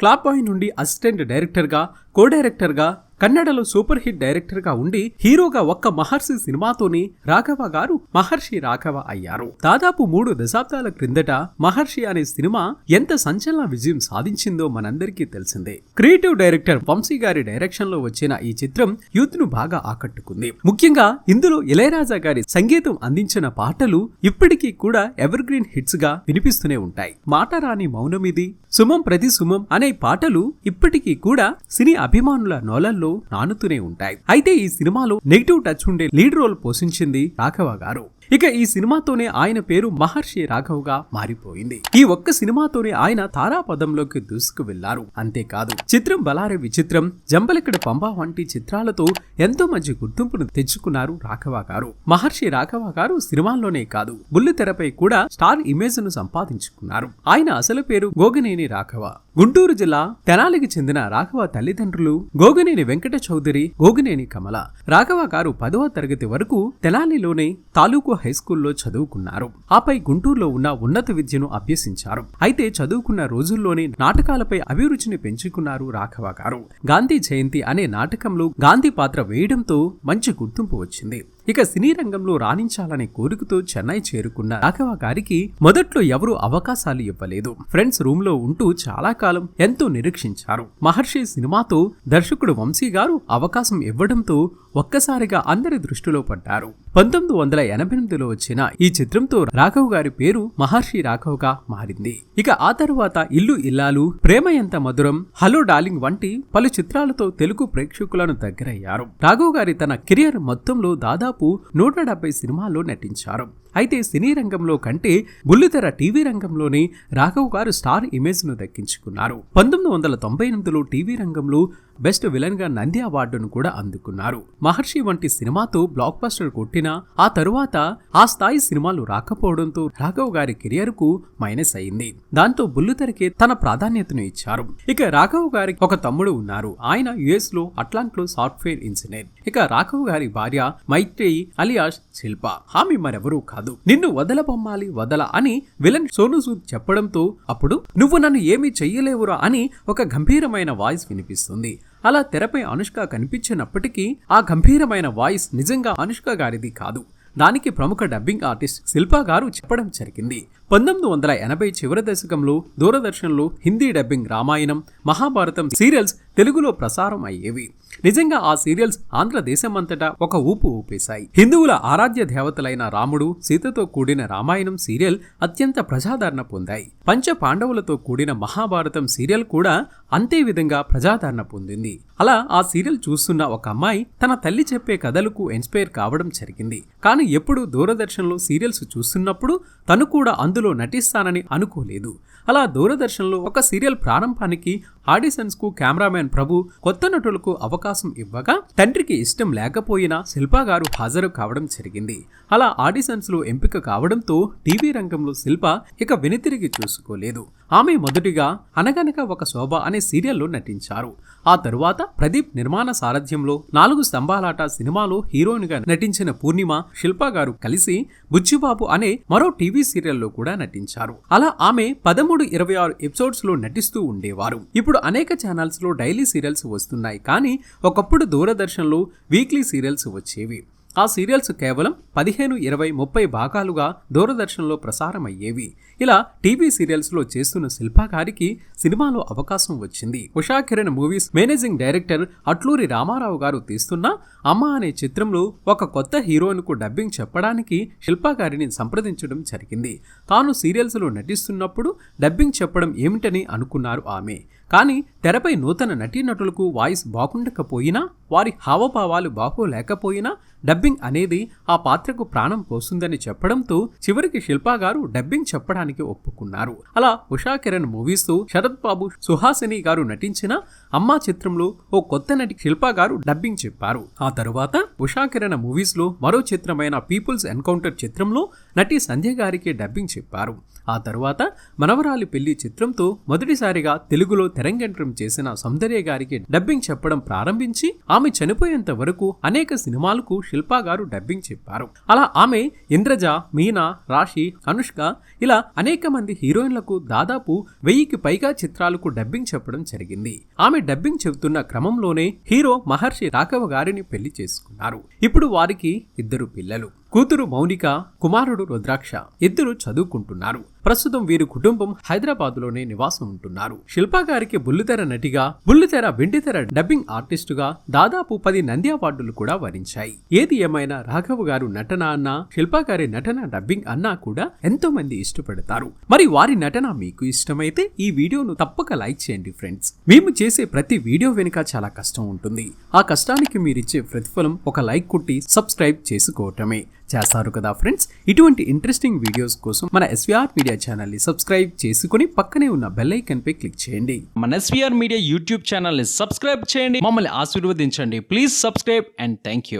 Clap bye నుండి assistant డైరెక్టర్గా కో డైరెక్టర్గా కన్నడలో సూపర్ హిట్ డైరెక్టర్గా ఉండి హీరోగా ఒక్క మహర్షి సినిమాతోనే రాఘవ గారు మహర్షి రాఘవ అయ్యారు. దాదాపు మూడు దశాబ్దాల క్రిందట మహర్షి అనే సినిమా ఎంత సంచలన విజయం సాధించిందో మనందరికీ తెలిసిందే. క్రియేటివ్ డైరెక్టర్ వంశీ గారి డైరెక్షన్లో వచ్చిన ఈ చిత్రం యూత్ను బాగా ఆకట్టుకుంది. ముఖ్యంగా ఇందులో ఇళయరాజా గారి సంగీతం అందించిన పాటలు ఇప్పటికీ కూడా ఎవర్ గ్రీన్ హిట్స్గా వినిపిస్తూనే ఉంటాయి. మాట రాని మౌనమిది సుమం ప్రతి సుమం అనే పాటలు ఇప్పటికీ కూడా సినీ అభిమానుల నోలల్లో నానుతూనే ఉంటాయి. అయితే ఈ సినిమాలో నెగిటివ్ టచ్ ఉండే లీడ్ రోల్ పోషించింది రాఘవ గారు. ఇక ఈ సినిమాతోనే ఆయన పేరు మహర్షి రాఘవ్గా మారిపోయింది. ఈ ఒక్క సినిమాతోనే ఆయన తారాపదంలోకి దూసుకు వెళ్ళారు అంతేకాదు చిత్రం బలారే విచిత్రం జంబలెక్కడ పంబా వంటి చిత్రాలతో ఎంతో మంచి గుర్తింపును తెచ్చుకున్నారు రాఘవ గారు. మహర్షి రాఘవ గారు సినిమాల్లోనే కాదు బుల్లి తెరపై కూడా స్టార్ ఇమేజ్ను సంపాదించుకున్నారు. ఆయన అసలు పేరు గోగనేని రాఘవ. గుంటూరు జిల్లా తెనాలికి చెందిన రాఘవ తల్లిదండ్రులు గోగనేని వెంకట చౌదరి గోగినేని కమల. రాఘవ గారు పదవ తరగతి వరకు తెనాలిలోనే తాలూకు హైస్కూల్లో చదువుకున్నారు. ఆపై గుంటూరులో ఉన్న ఉన్నత విద్యను అభ్యసించారు. అయితే చదువుకున్న రోజుల్లోనే నాటకాలపై అభిరుచిని పెంచుకున్నారు రాఘవ గారు. గాంధీ జయంతి అనే నాటకంలో గాంధీ పాత్ర వేయడంతో మంచి గుర్తింపు వచ్చింది. ఇక సినీ రంగంలో రాణించాలనే కోరికతో చెన్నై చేరుకున్న రాఘవ గారికి మొదట్లో ఎవరూ అవకాశాలు ఇవ్వలేదు. ఫ్రెండ్స్ రూమ్లో ఉంటూ చాలా కాలం ఎంతో నిరీక్షించారు. మహర్షి సినిమాతో దర్శకుడు వంశీ గారు అవకాశం ఇవ్వడంతో ఒక్కసారిగా అందరి దృష్టిలో పడ్డారు. పంతొమ్మిది వందల ఎనభై ఎనిమిదిలో వచ్చిన ఈ చిత్రంతో రాఘవ్ గారి పేరు మహర్షి రాఘవ్గా మారింది. ఇక ఆ తరువాత ఇల్లు ఇల్లాలు ప్రేమ ఎంత మధురం హలో డార్లింగ్ వంటి పలు చిత్రాలతో తెలుగు ప్రేక్షకులను దగ్గరయ్యారు. రాఘవ్ గారి తన కెరియర్ మొత్తంలో దాదాపు నూట డెబ్బై సినిమాల్లో నటించారు. అయితే సినీ రంగంలో కంటే బుల్లితెర టీవీ రంగంలోనే రాఘవ్ గారు స్టార్ ఇమేజ్ను దక్కించుకున్నారు. పంతొమ్మిది వందల తొంభై ఎనిమిదిలో టీవీ రంగంలో బెస్ట్ విలన్గా నంది అవార్డును కూడా అందుకున్నారు. మహర్షి వంటి సినిమాతో బ్లాక్ బస్టర్ కొట్టినా ఆ తరువాత ఆ స్థాయి సినిమాలు రాకపోవడంతో రాఘవ్ గారి కెరియర్కు మైనస్ అయింది. దాంతో బుల్లితెరకి తన ప్రాధాన్యతను ఇచ్చారు. ఇక రాఘవ్ గారికి ఒక తమ్ముడు ఉన్నారు. ఆయన యుఎస్లో అట్లాంట్లో సాఫ్ట్వేర్ ఇంజనీర్. ఇక రాఘవ్ గారి భార్య మైత్రేయి అలియాస్ శిల్ప. ఆమె మరెవరూ కాదు. నిన్ను వదలబొమ్మాలి వదల అని విలన్ సోను సూద్ చెప్పడంతో అప్పుడు నువ్వు నన్ను ఏమీ చెయ్యలేవురా అని ఒక గంభీరమైన వాయిస్ వినిపిస్తుంది. అలా తెరపై అనుష్క కనిపించినప్పటికీ ఆ గంభీరమైన వాయిస్ నిజంగా అనుష్క గారిది కాదు. దానికి ప్రముఖ డబ్బింగ్ ఆర్టిస్ట్ శిల్పా గారు చెప్పడం జరిగింది. పంతొమ్మిది వందల ఎనభై చివరి దశకంలో దూరదర్శన్లో హిందీ డబ్బింగ్ రామాయణం మహాభారతం సీరియల్స్ తెలుగులో ప్రసారం అయ్యేవి. నిజంగా ఆ సీరియల్స్ ఆంధ్రదేశమంతటా ఒక ఊపు ఊపేశాయి. హిందువుల ఆరాధ్య దేవతలైన రాముడు సీతతో కూడిన రామాయణం సీరియల్ అత్యంత ప్రజాదరణ పొందాయి. పంచ పాండవులతో కూడిన మహాభారతం సీరియల్ కూడా అంతే విధంగా ప్రజాదరణ పొందింది. అలా ఆ సీరియల్ చూస్తున్న ఒక అమ్మాయి తన తల్లి చెప్పే కథలకు ఇన్స్పైర్ కావడం జరిగింది. కానీ ఎప్పుడు దూరదర్శన్లో సీరియల్స్ చూస్తున్నప్పుడు తను కూడా అందులో నటిస్తానని అనుకోలేదు. అలా దూరదర్శన్లో ఒక సీరియల్ ప్రారంభానికి ఆడిషన్స్కు కెమెరామెన్ ప్రభు కొత్త నటులకు అవకాశం ఇవ్వగా తండ్రికి ఇష్టం లేకపోయినా శిల్పా గారు హాజరు కావడం జరిగింది. అలా ఆడిషన్స్లో ఎంపిక కావడంతో టీవీ రంగంలో శిల్ప ఇక వెనుతిరిగి చూసుకోలేదు. ఆమె మొదటిగా అనగనక ఒక శోభ అనే సీరియల్లో నటించారు. ఆ తరువాత ప్రదీప్ నిర్మాణ సారథ్యంలో నాలుగు స్తంభాలాట సినిమాలో హీరోయిన్గా నటించిన పూర్ణిమ శిల్ప గారు కలిసి బుచ్చిబాబు అనే మరో టీవీ సీరియల్లో కూడా నటించారు. అలా ఆమె పదమూడు ఇరవై ఆరు ఎపిసోడ్స్లో నటిస్తూ ఉండేవారు. ఇప్పుడు అనేక ఛానల్స్లో డైలీ సీరియల్స్ వస్తున్నాయి. కానీ ఒకప్పుడు దూరదర్శన్లో వీక్లీ సీరియల్స్ వచ్చేవి. ఆ సీరియల్స్ కేవలం పదిహేను ఇరవై ముప్పై భాగాలుగా దూరదర్శన్లో ప్రసారం అయ్యేవి ఇలా టీవీ సీరియల్స్లో చేస్తున్న శిల్పా గారికి సినిమాలో అవకాశం వచ్చింది. Usha Kiran movies managing director Atluri Ramarao గారు తీస్తున్న అమ్మ అనే చిత్రంలో ఒక కొత్త హీరోయిన్కు డబ్బింగ్ చెప్పడానికి శిల్పా గారిని సంప్రదించడం జరిగింది. తాను సీరియల్స్లో నటిస్తున్నప్పుడు డబ్బింగ్ చెప్పడం ఏమిటని అనుకున్నారు ఆమె. కానీ తెరపై నూతన నటీనటులకు వాయిస్ బాగుండకపోయినా వారి హావభావాలు బాగోలేకపోయినా డబ్బింగ్ అనేది ఆ పాత్రకు ప్రాణం పోస్తుందని చెప్పడంతో చివరికి శిల్పా గారు డబ్బింగ్ చెప్పడానికి ఒప్పుకున్నారు. అలా ఉషా కిరణ్ మూవీస్ శరత్ బాబు సుహాసిని గారు నటించిన అమ్మా చిత్రంలో ఓ కొత్త నటి శిల్పా గారు డబ్బింగ్ చెప్పారు. ఆ తరువాత ఉషా కిరణ్ మూవీస్లో మరో చిత్రమైన పీపుల్స్ ఎన్కౌంటర్ చిత్రంలో నటి సంధ్య గారికి డబ్బింగ్ చెప్పారు. ఆ తరువాత మనవరాలి పెళ్ళి చిత్రంతో మొదటిసారిగా తెలుగులో తెరంగేట్రం చేసిన సౌందర్య గారికి డబ్బింగ్ చెప్పడం ప్రారంభించి ఆమె చనిపోయేంత వరకు అనేక సినిమాలకు శిల్పా గారు డబ్బింగ్ చెప్పారు. అలా ఆమె ఇంద్రజ మీనా రాశి అనుష్క ఇలా అనేక మంది హీరోయిన్లకు దాదాపు వెయ్యికి పైగా చిత్రాలకు డబ్బింగ్ చెప్పడం జరిగింది. ఆమె డబ్బింగ్ చెబుతున్న క్రమంలోనే హీరో మహర్షి రాఘవ గారిని పెళ్ళి చేసుకున్నారు. ఇప్పుడు వారికి ఇద్దరు పిల్లలు. కూతురు మౌనిక కుమారుడు రుద్రాక్ష ఇద్దరు చదువుకుంటున్నారు. ప్రస్తుతం వీరి కుటుంబం హైదరాబాద్లోనే నివాసం ఉంటున్నారు. శిల్పా గారికి బుల్లితెర నటిగా బుల్లితెర వెండితెర డబ్బింగ్ ఆర్టిస్టుగా దాదాపు పది నంది అవార్డులు కూడా వరించాయి. ఏది ఏమైనా రాఘవ గారు నటన అన్నా శిల్పా గారి నటన డబ్బింగ్ అన్నా కూడా ఎంతో మంది ఇష్టపడతారు. మరి వారి నటన మీకు ఇష్టమైతే ఈ వీడియోను తప్పక లైక్ చేయండి ఫ్రెండ్స్. మేము చేసే ప్రతి వీడియో వెనుక చాలా కష్టం ఉంటుంది. ఆ కష్టానికి మీరిచ్చే ప్రతిఫలం ఒక లైక్ కొట్టి సబ్స్క్రైబ్ చేసుకోవటమే. చేస్తారు కదా ఫ్రెండ్స్ ఇటువంటి ఇంట్రెస్టింగ్ వీడియోస్ కోసం మన ఎస్విఆర్ మీడియా ఛానల్ని సబ్స్క్రైబ్ చేసుకుని పక్కనే ఉన్న బెల్ ఐకన్ పై క్లిక్ చేయండి. మన ఎస్విఆర్ మీడియా యూట్యూబ్ ఛానల్ని సబ్స్క్రైబ్ చేయండి. మమ్మల్ని ఆశీర్వదించండి. Please subscribe and thank you